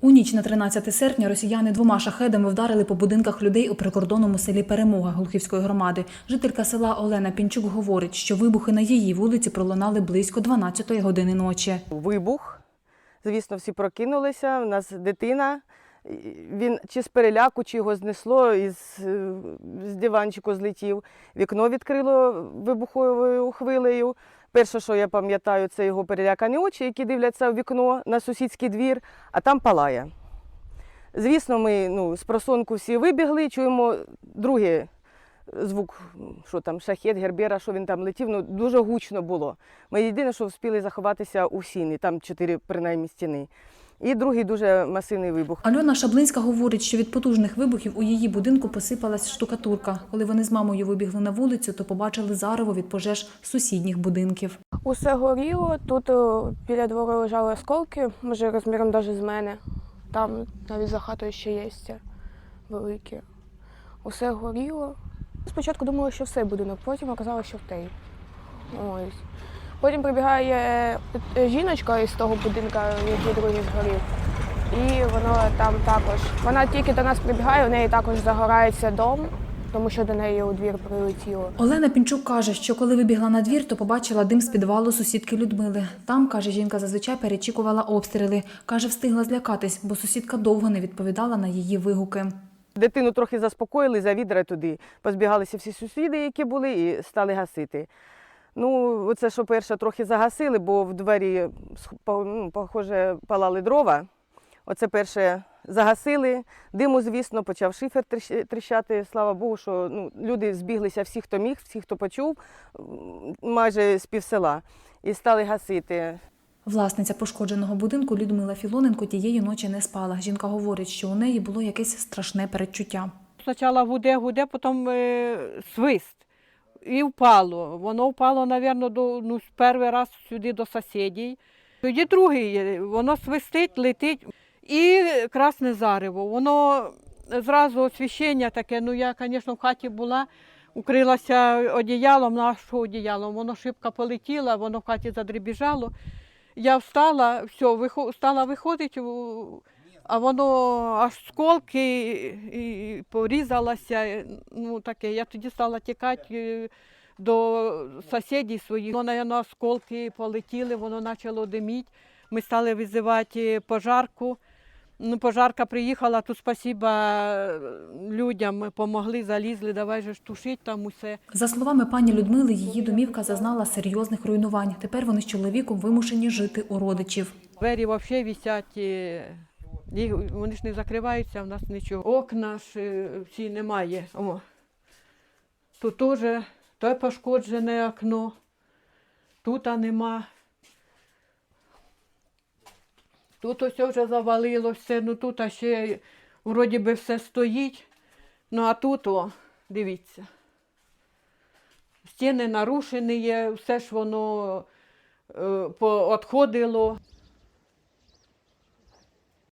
У ніч на 13 серпня росіяни двома шахедами вдарили по будинках людей у прикордонному селі Перемога Глухівської громади. Жителька села Олена Пінчук говорить, що вибухи на її вулиці пролунали близько 12 години ночі. Вибух. Звісно, всі прокинулися. У нас дитина. Він чи з переляку, чи його знесло, із е, з диванчику злетів. Вікно відкрило вибуховою хвилею. Перше, що я пам'ятаю, це його перелякані очі, які дивляться в вікно на сусідський двір, а там палає. Звісно, ми ну, з просонку всі вибігли, чуємо другий звук, що там, шахет, гербера, що він там летів, ну дуже гучно було. Ми єдине, що встигли заховатися у сіні, там чотири принаймні стіни. І другий дуже масивний вибух. Альона Шаблинська говорить, що від потужних вибухів у її будинку посипалась штукатурка. Коли вони з мамою вибігли на вулицю, то побачили зарево від пожеж сусідніх будинків. Усе горіло, тут біля двору лежали осколки, може розміром навіть з мене. Там навіть за хатою ще є великі. Усе горіло. Спочатку думала, що все будинок, потім оказалося, що в той. Ось. Потім прибігає е, жіночка із того будинка, який другий згорів. І воно там також. Вона тільки до нас прибігає, у неї також загорається дом, тому що до неї у двір прилетіло. Олена Пінчук каже, що коли вибігла на двір, то побачила дим з підвалу сусідки Людмили. Там, каже, жінка зазвичай перечікувала обстріли. Каже, встигла злякатись, бо сусідка довго не відповідала на її вигуки. Дитину трохи заспокоїли, за відра туди. Позбігалися всі сусіди, які були, і стали гасити. Ну, оце що перше трохи загасили, бо в двері, ну, похоже, палали дрова. Оце перше загасили. Диму, звісно, почав шифер тріщ- тріщати. Слава Богу, що ну, люди збіглися всі, хто міг, всі, хто почув, майже з півсела. І стали гасити. Власниця пошкодженого будинку Людмила Філоненко тієї ночі не спала. Жінка говорить, що у неї було якесь страшне передчуття. Спочатку гуде, гуде, потім е, свист. І впало. Воно впало, мабуть, до, ну, перший раз сюди до сусідів. Тоді другий, воно свистить, летить. І красне зарево. Воно зразу освіщення таке. Ну, я, звісно, в хаті була, укрилася одіялом, нашого одіялом. Воно шибка полетіла, воно в хаті задребіжало. Я встала, все, вихо- стала виходити, а воно аж сколки і порізалося. Ну таке. Я тоді стала тікати е, до сусідів своїх. Воно, наверно, осколки полетіли, воно почало диміти. Ми стали визивати пожарку. Ну, пожарка приїхала, тут спасіба людям допомогли, залізли, давай же ж тушить там усе. За словами пані Людмили, її домівка зазнала серйозних руйнувань. Тепер вони з чоловіком вимушені жити у родичів. Двері взагалі висять, їх- вони ж не закриваються, в нас нічого. Окна ж е, всі немає. О. Тут теж то пошкоджене окно, тут нема. Тут ось вже завалило все, ну тут ще вроді би все стоїть. Ну а тут, о, дивіться. Стіни нарушені є, все ж воно е, поотходило.